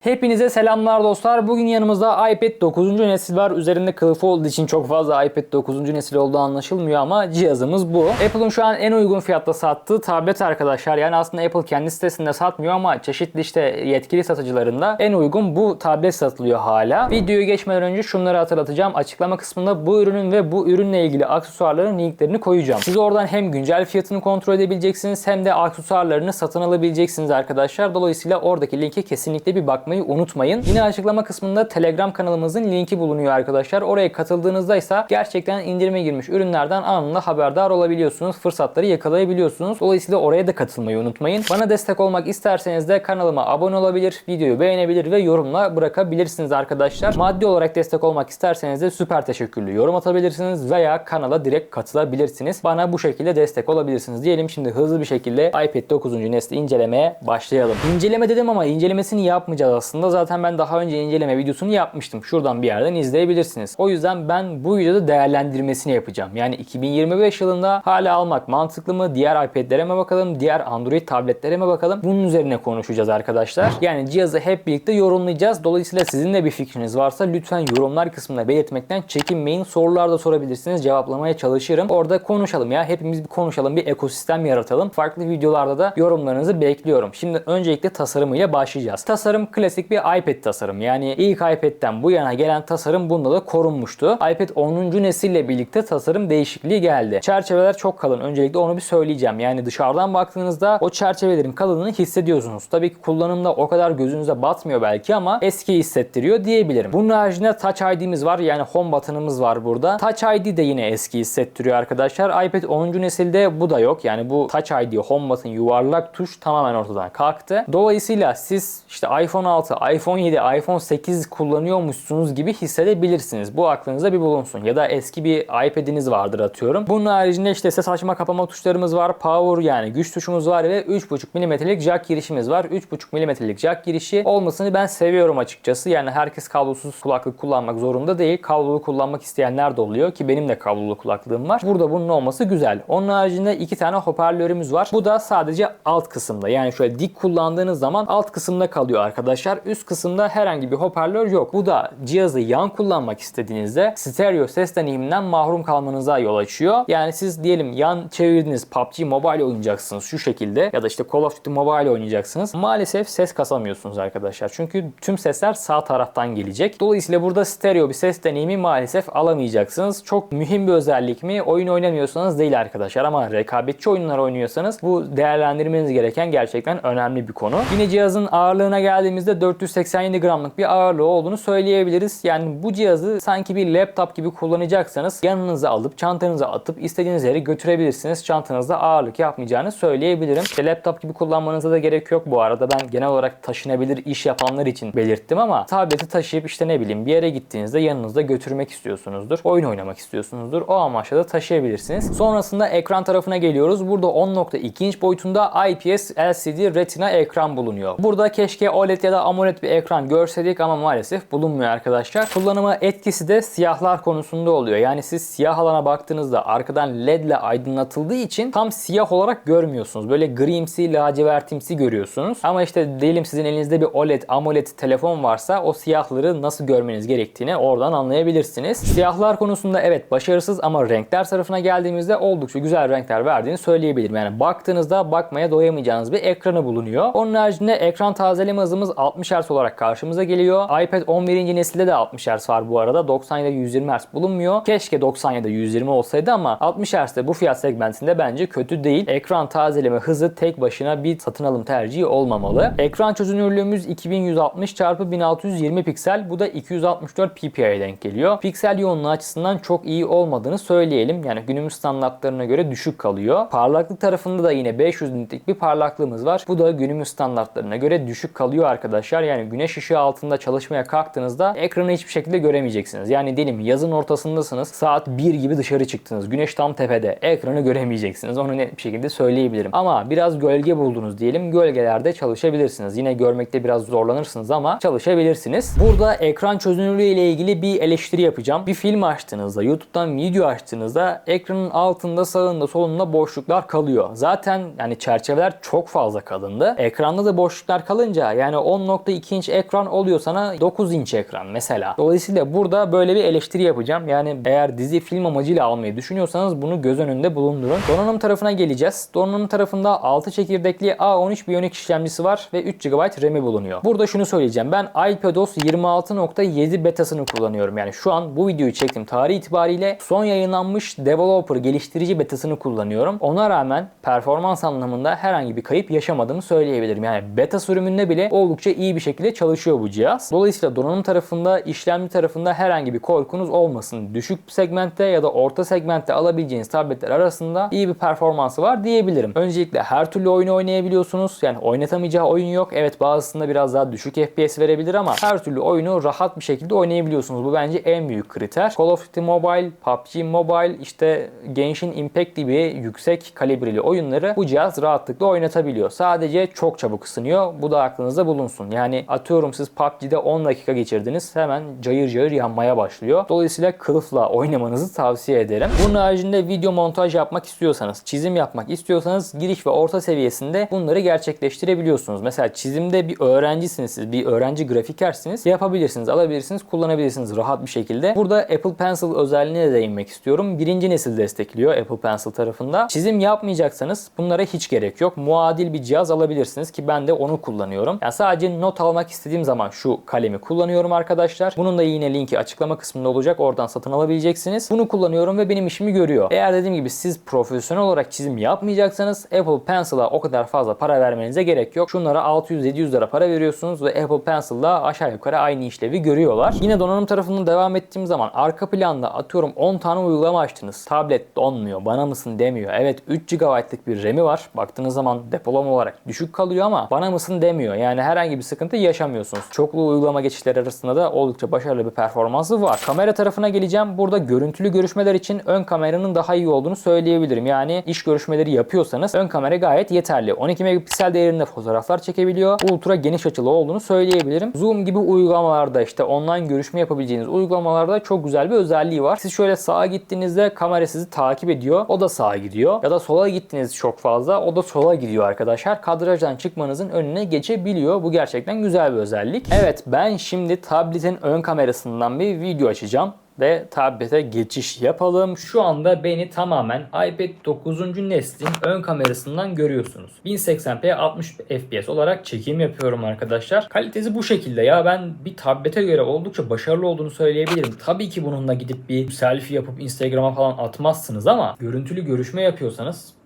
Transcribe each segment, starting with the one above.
Hepinize selamlar dostlar. Bugün yanımızda iPad 9. nesil var. Üzerinde kılıfı olduğu için çok fazla iPad 9. nesil olduğu anlaşılmıyor ama cihazımız bu. Apple'ın şu an en uygun fiyatta sattığı tablet arkadaşlar. Yani aslında Apple kendi sitesinde satmıyor ama çeşitli işte yetkili satıcılarında en uygun bu tablet satılıyor hala. Videoyu geçmeden önce şunları hatırlatacağım. Açıklama kısmında bu ürünün ve bu ürünle ilgili aksesuarların linklerini koyacağım. Siz oradan hem güncel fiyatını kontrol edebileceksiniz hem de aksesuarlarını satın alabileceksiniz arkadaşlar. Dolayısıyla oradaki linke kesinlikle bir bakmayı unutmayın. Yine açıklama kısmında Telegram kanalımızın linki bulunuyor arkadaşlar. Oraya katıldığınızda ise gerçekten indirime girmiş ürünlerden anında haberdar olabiliyorsunuz. Fırsatları yakalayabiliyorsunuz. Dolayısıyla oraya da katılmayı unutmayın. Bana destek olmak isterseniz de kanalıma abone olabilir, videoyu beğenebilir ve yorumla bırakabilirsiniz arkadaşlar. Maddi olarak destek olmak isterseniz de süper teşekkürlü yorum atabilirsiniz veya kanala direkt katılabilirsiniz. Bana bu şekilde destek olabilirsiniz. Diyelim şimdi hızlı bir şekilde iPad 9. nesli incelemeye başlayalım. İnceleme dedim ama incelemesini yapmayacağız aslında. Zaten ben daha önce inceleme videosunu yapmıştım. Şuradan bir yerden izleyebilirsiniz. O yüzden ben bu videoda değerlendirmesini yapacağım. Yani 2025 yılında hala almak mantıklı mı? Diğer iPad'lere mi bakalım? Diğer Android tabletlere mi bakalım? Bunun üzerine konuşacağız arkadaşlar. Yani cihazı hep birlikte yorumlayacağız. Dolayısıyla sizin de bir fikriniz varsa lütfen yorumlar kısmına belirtmekten çekinmeyin. Sorular da sorabilirsiniz. Cevaplamaya çalışırım. Orada konuşalım ya. Hepimiz bir konuşalım. Bir ekosistem yaratalım. Farklı videolarda da yorumlarınızı bekliyorum. Şimdi öncelikle tasarımıyla başlayacağız. Tasarım klasik bir iPad tasarım. Yani ilk iPad'den bu yana gelen tasarım bunda da korunmuştu. iPad 10. nesille birlikte tasarım değişikliği geldi. Çerçeveler çok kalın. Öncelikle onu bir söyleyeceğim. Yani dışarıdan baktığınızda o çerçevelerin kalınlığını hissediyorsunuz. Tabii ki kullanımda o kadar gözünüze batmıyor belki ama eski hissettiriyor diyebilirim. Bunun haricinde Touch ID'miz var. Yani home button'ımız var burada. Touch ID de yine eski hissettiriyor arkadaşlar. iPad 10. nesilde bu da yok. Yani bu Touch ID, home button, yuvarlak tuş tamamen ortadan kalktı. Dolayısıyla siz işte iPhone 6, iPhone 7, iPhone 8 kullanıyormuşsunuz gibi hissedebilirsiniz. Bu aklınızda bir bulunsun. Ya da eski bir iPad'iniz vardır atıyorum. Bunun haricinde işte ses açma kapama tuşlarımız var. Power yani güç tuşumuz var ve 3.5 mm'lik jack girişimiz var. 3.5 mm'lik jack girişi olmasını ben seviyorum açıkçası. Yani herkes kablosuz kulaklık kullanmak zorunda değil. Kablolu kullanmak isteyenler de oluyor ki benim de kablolu kulaklığım var. Burada bunun olması güzel. Onun haricinde iki tane hoparlörümüz var. Bu da sadece alt kısımda. Yani şöyle dik kullandığınız zaman alt kısımda kalıyor arkadaşlar. Üst kısımda herhangi bir hoparlör yok. Bu da cihazı yan kullanmak istediğinizde stereo ses deneyiminden mahrum kalmanıza yol açıyor. Yani siz diyelim yan çevirdiniz PUBG Mobile oynayacaksınız şu şekilde ya da işte Call of Duty Mobile oynayacaksınız. Maalesef ses kasamıyorsunuz arkadaşlar. Çünkü tüm sesler sağ taraftan gelecek. Dolayısıyla burada stereo bir ses deneyimi maalesef alamayacaksınız. Çok mühim bir özellik mi? Oyun oynamıyorsanız değil arkadaşlar ama rekabetçi oyunlar oynuyorsanız bu değerlendirmeniz gereken gerçekten önemli bir konu. Yine cihazın ağırlığına geldiğimizde 487 gramlık bir ağırlığı olduğunu söyleyebiliriz. Yani bu cihazı sanki bir laptop gibi kullanacaksanız yanınıza alıp çantanıza atıp istediğiniz yere götürebilirsiniz. Çantanızda ağırlık yapmayacağını söyleyebilirim. İşte laptop gibi kullanmanıza da gerek yok bu arada. Ben genel olarak taşınabilir iş yapanlar için belirttim ama tableti taşıyıp işte ne bileyim bir yere gittiğinizde yanınızda götürmek istiyorsunuzdur. Oyun oynamak istiyorsunuzdur. O amaçla da taşıyabilirsiniz. Sonrasında ekran tarafına geliyoruz. Burada 10.2 inç boyutunda IPS LCD Retina ekran bulunuyor. Burada keşke OLED ya da AMOLED bir ekran görseydik ama maalesef bulunmuyor arkadaşlar. Kullanıma etkisi de siyahlar konusunda oluyor. Yani siz siyah alana baktığınızda arkadan LED ile aydınlatıldığı için tam siyah olarak görmüyorsunuz. Böyle grimsi, lacivertimsi görüyorsunuz. Ama işte diyelim sizin elinizde bir OLED, AMOLED telefon varsa o siyahları nasıl görmeniz gerektiğini oradan anlayabilirsiniz. Siyahlar konusunda evet başarısız ama renkler tarafına geldiğimizde oldukça güzel renkler verdiğini söyleyebilirim. Yani baktığınızda bakmaya doyamayacağınız bir ekranı bulunuyor. Onun haricinde ekran tazeleme hızımız 60 Hz olarak karşımıza geliyor. iPad 11. nesilde de 60 Hz var bu arada. 97 120 Hz bulunmuyor. Keşke 97 120 olsaydı ama 60 Hz de bu fiyat segmentinde bence kötü değil. Ekran tazeleme hızı tek başına bir satın alım tercihi olmamalı. Ekran çözünürlüğümüz 2160 x 1620 piksel. Bu da 264 ppi'ye denk geliyor. Piksel yoğunluğu açısından çok iyi olmadığını söyleyelim. Yani günümüz standartlarına göre düşük kalıyor. Parlaklık tarafında da yine 500 nitlik bir parlaklığımız var. Bu da günümüz standartlarına göre düşük kalıyor arkadaşlar. Yani güneş ışığı altında çalışmaya kalktığınızda ekranı hiçbir şekilde göremeyeceksiniz. Yani diyelim yazın ortasındasınız. Saat 1 gibi dışarı çıktınız. Güneş tam tepede. Ekranı göremeyeceksiniz. Onu net bir şekilde söyleyebilirim. Ama biraz gölge buldunuz diyelim. Gölgelerde çalışabilirsiniz. Yine görmekte biraz zorlanırsınız ama çalışabilirsiniz. Burada ekran çözünürlüğü ile ilgili bir eleştiri yapacağım. Bir film açtığınızda, YouTube'dan video açtığınızda ekranın altında, sağında, solunda boşluklar kalıyor. Zaten yani çerçeveler çok fazla kalındı. Ekranda da boşluklar kalınca yani 10.2 inç ekran oluyor sana 9 inç ekran mesela. Dolayısıyla burada böyle bir eleştiri yapacağım. Yani eğer dizi film amacıyla almayı düşünüyorsanız bunu göz önünde bulundurun. Donanım tarafına geleceğiz. Donanım tarafında 6 çekirdekli A13 Bionic işlemcisi var ve 3 GB RAM'i bulunuyor. Burada şunu söyleyeceğim. Ben iPadOS 26.7 betasını kullanıyorum. Yani şu an bu videoyu çektim tarih itibariyle son yayınlanmış developer geliştirici betasını kullanıyorum. Ona rağmen performans anlamında herhangi bir kayıp yaşamadığımı söyleyebilirim. Yani beta sürümünde bile oldukça iyi bir şekilde çalışıyor bu cihaz. Dolayısıyla donanım tarafında, işlemci tarafında herhangi bir korkunuz olmasın. Düşük segmentte ya da orta segmentte alabileceğiniz tabletler arasında iyi bir performansı var diyebilirim. Öncelikle her türlü oyunu oynayabiliyorsunuz. Yani oynatamayacağı oyun yok. Evet bazısında biraz daha düşük FPS verebilir ama her türlü oyunu rahat bir şekilde oynayabiliyorsunuz. Bu bence en büyük kriter. Call of Duty Mobile, PUBG Mobile, işte Genshin Impact gibi yüksek kalibreli oyunları bu cihaz rahatlıkla oynatabiliyor. Sadece çok çabuk ısınıyor. Bu da aklınızda bulunsun. Yani atıyorum siz PUBG'de 10 dakika geçirdiniz. Hemen cayır cayır yanmaya başlıyor. Dolayısıyla kılıfla oynamanızı tavsiye ederim. Bunun haricinde video montaj yapmak istiyorsanız, çizim yapmak istiyorsanız giriş ve orta seviyesinde bunları gerçekleştirebiliyorsunuz. Mesela çizimde bir öğrencisiniz siz, bir öğrenci grafikersiniz. Yapabilirsiniz, alabilirsiniz, kullanabilirsiniz rahat bir şekilde. Burada Apple Pencil özelliğine de değinmek istiyorum. Birinci nesil destekliyor Apple Pencil tarafında. Çizim yapmayacaksanız bunlara hiç gerek yok. Muadil bir cihaz alabilirsiniz ki ben de onu kullanıyorum. Yani sadece not almak istediğim zaman şu kalemi kullanıyorum arkadaşlar. Bunun da yine linki açıklama kısmında olacak. Oradan satın alabileceksiniz. Bunu kullanıyorum ve benim işimi görüyor. Eğer dediğim gibi siz profesyonel olarak çizim yapmayacaksanız Apple Pencil'a o kadar fazla para vermenize gerek yok. Şunlara 600-700 lira para veriyorsunuz ve Apple Pencil'la aşağı yukarı aynı işlevi görüyorlar. Yine donanım tarafından devam ettiğim zaman arka planda atıyorum 10 tane uygulama açtınız. Tablet donmuyor. Bana mısın demiyor. Evet 3 GB'lık bir RAM'i var. Baktığınız zaman depolama olarak düşük kalıyor ama bana mısın demiyor. Yani herhangi bir sıkıntı yaşamıyorsunuz. Çoklu uygulama geçişleri arasında da oldukça başarılı bir performansı var. Kamera tarafına geleceğim. Burada görüntülü görüşmeler için ön kameranın daha iyi olduğunu söyleyebilirim. Yani iş görüşmeleri yapıyorsanız ön kamera gayet yeterli. 12 megapiksel değerinde fotoğraflar çekebiliyor. Ultra geniş açılı olduğunu söyleyebilirim. Zoom gibi uygulamalarda işte online görüşme yapabileceğiniz uygulamalarda çok güzel bir özelliği var. Siz şöyle sağa gittiğinizde kamera sizi takip ediyor. O da sağa gidiyor. Ya da sola gittiniz çok fazla. O da sola gidiyor arkadaşlar. Kadrajdan çıkmanızın önüne geçebiliyor. Bu gerçekten güzel bir özellik. Evet ben şimdi tabletin ön kamerasından bir video açacağım ve tablete geçiş yapalım. Şu anda beni tamamen iPad 9. neslin ön kamerasından görüyorsunuz. 1080p 60 fps olarak çekim yapıyorum arkadaşlar. Kalitesi bu şekilde ya ben bir tablete göre oldukça başarılı olduğunu söyleyebilirim. Tabii ki bununla gidip bir selfie yapıp Instagram'a falan atmazsınız ama görüntülü görüşme yapıyorsanız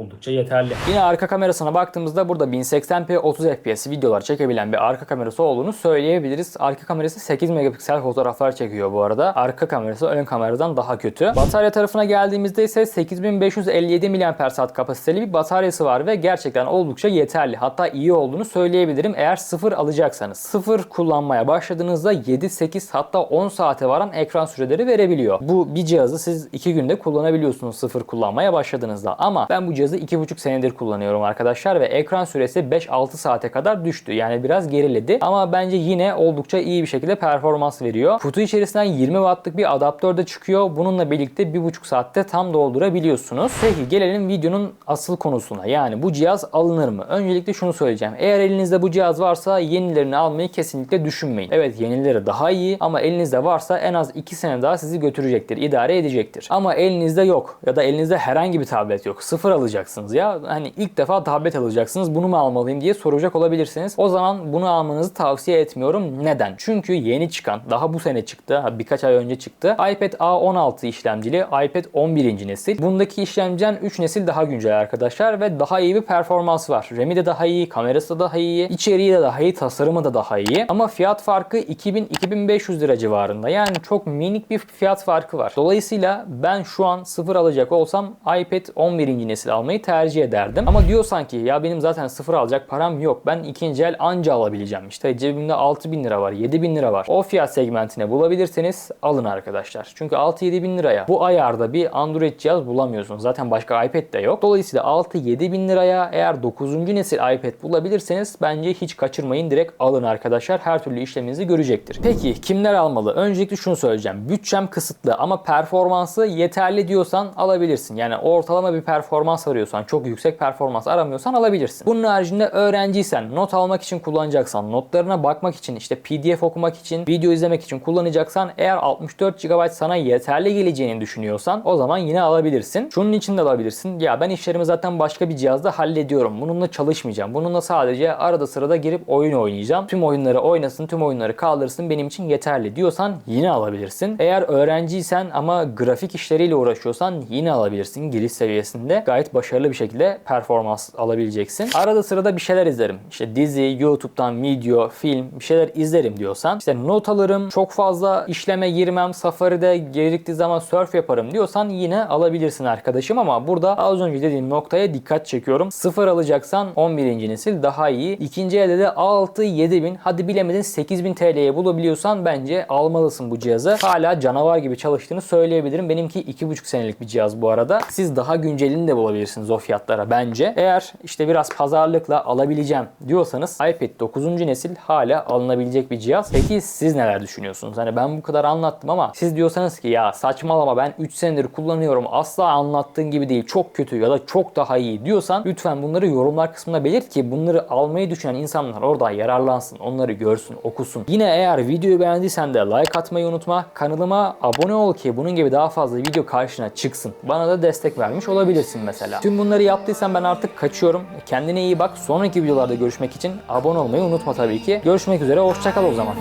oldukça yeterli. Yine arka kamerasına baktığımızda burada 1080p 30 fps videolar çekebilen bir arka kamerası olduğunu söyleyebiliriz. Arka kamerası 8 megapiksel fotoğraflar çekiyor bu arada. Arka kamerası ön kameradan daha kötü. Batarya tarafına geldiğimizde ise 8557 mAh kapasiteli bir bataryası var ve gerçekten oldukça yeterli. Hatta iyi olduğunu söyleyebilirim eğer sıfır alacaksanız. Sıfır kullanmaya başladığınızda 7-8 hatta 10 saate varan ekran süreleri verebiliyor. Bu bir cihazı siz 2 günde kullanabiliyorsunuz sıfır kullanmaya başladığınızda. Ama ben bu cihazı 2,5 senedir kullanıyorum arkadaşlar ve ekran süresi 5-6 saate kadar düştü. Yani biraz geriledi ama bence yine oldukça iyi bir şekilde performans veriyor. Kutu içerisinden 20 wattlık bir adaptör de çıkıyor. Bununla birlikte 1,5 saatte tam doldurabiliyorsunuz. Peki gelelim videonun asıl konusuna. Yani bu cihaz alınır mı? Öncelikle şunu söyleyeceğim. Eğer elinizde bu cihaz varsa yenilerini almayı kesinlikle düşünmeyin. Evet yenileri daha iyi ama elinizde varsa en az 2 sene daha sizi götürecektir, idare edecektir. Ama elinizde yok ya da elinizde herhangi bir tablet yok. Sıfır alacaksınız ya. Hani ilk defa tablet alacaksınız. Bunu mu almalıyım diye soracak olabilirsiniz. O zaman bunu almanızı tavsiye etmiyorum. Neden? Çünkü yeni çıkan, daha bu sene çıktı, birkaç ay önce çıktı. iPad A16 işlemcili, iPad 11. nesil. Bundaki işlemciden 3 nesil daha güncel arkadaşlar ve daha iyi bir performans var. RAM'i de daha iyi, kamerası da daha iyi, içeriği de daha iyi, tasarımı da daha iyi. Ama fiyat farkı 2000-2500 lira civarında. Yani çok minik bir fiyat farkı var. Dolayısıyla ben şu an sıfır alacak olsam iPad 11. nesil almayı tercih ederdim. Ama diyorsan ki ya benim zaten sıfır alacak param yok. Ben ikinci el anca alabileceğim. İşte cebimde 6000 lira var, 7000 lira var. O fiyat segmentine bulabilirseniz alın arkadaşlar. Çünkü 6-7 bin liraya bu ayarda bir Android cihaz bulamıyorsunuz. Zaten başka iPad de yok. Dolayısıyla 6-7 bin liraya eğer 9. nesil iPad bulabilirseniz bence hiç kaçırmayın. Direkt alın arkadaşlar. Her türlü işleminizi görecektir. Peki kimler almalı? Öncelikle şunu söyleyeceğim. Bütçem kısıtlı ama performansı yeterli diyorsan alabilirsin. Yani ortalama bir performans arıyorsan, çok yüksek performans aramıyorsan alabilirsin. Bunun haricinde öğrenciysen, not almak için kullanacaksan, notlarına bakmak için, işte PDF okumak için, video izlemek için kullanacaksan eğer 64 GB sana yeterli geleceğini düşünüyorsan o zaman yine alabilirsin. Şunun için de alabilirsin. Ya ben işlerimi zaten başka bir cihazda hallediyorum. Bununla çalışmayacağım. Bununla sadece arada sırada girip oyun oynayacağım. Tüm oyunları oynasın, tüm oyunları kaldırsın benim için yeterli diyorsan yine alabilirsin. Eğer öğrenciysen ama grafik işleriyle uğraşıyorsan yine alabilirsin. Giriş seviyesinde gayet başarılı bir şekilde performans alabileceksin. Arada sırada bir şeyler izlerim. İşte dizi, YouTube'dan video, film bir şeyler izlerim diyorsan işte not alırım, çok fazla işleme girmem, Safari'de gerektiği zaman surf yaparım diyorsan yine alabilirsin arkadaşım ama burada az önce dediğim noktaya dikkat çekiyorum. Sıfır alacaksan 11. nesil daha iyi. İkinci elde de 6-7 bin hadi bilemedin 8 bin TL'ye bulabiliyorsan bence almalısın bu cihazı. Hala canavar gibi çalıştığını söyleyebilirim. Benimki 2,5 senelik bir cihaz bu arada. Siz daha güncelini de bulabilirsiniz o fiyatlara bence. Eğer işte biraz pazarlıkla alabileceğim diyorsanız iPad 9. nesil hala alınabilecek bir cihaz. Peki siz neler düşünüyorsunuz? Hani ben bu kadar anlattım ama siz diyorsanız ki ya saçmalama ben 3 senedir kullanıyorum asla anlattığın gibi değil çok kötü ya da çok daha iyi diyorsan lütfen bunları yorumlar kısmına belirt ki bunları almayı düşünen insanlar orada yararlansın, onları görsün, okusun. Yine eğer videoyu beğendiysen de like atmayı unutma. Kanalıma abone ol ki bunun gibi daha fazla video karşına çıksın. Bana da destek vermiş olabilirsin mesela. Tüm bunları yaptıysan ben artık kaçıyorum. Kendine iyi bak. Sonraki videolarda görüşmek için abone olmayı unutma tabii ki. Görüşmek üzere. Hoşçakal o zaman.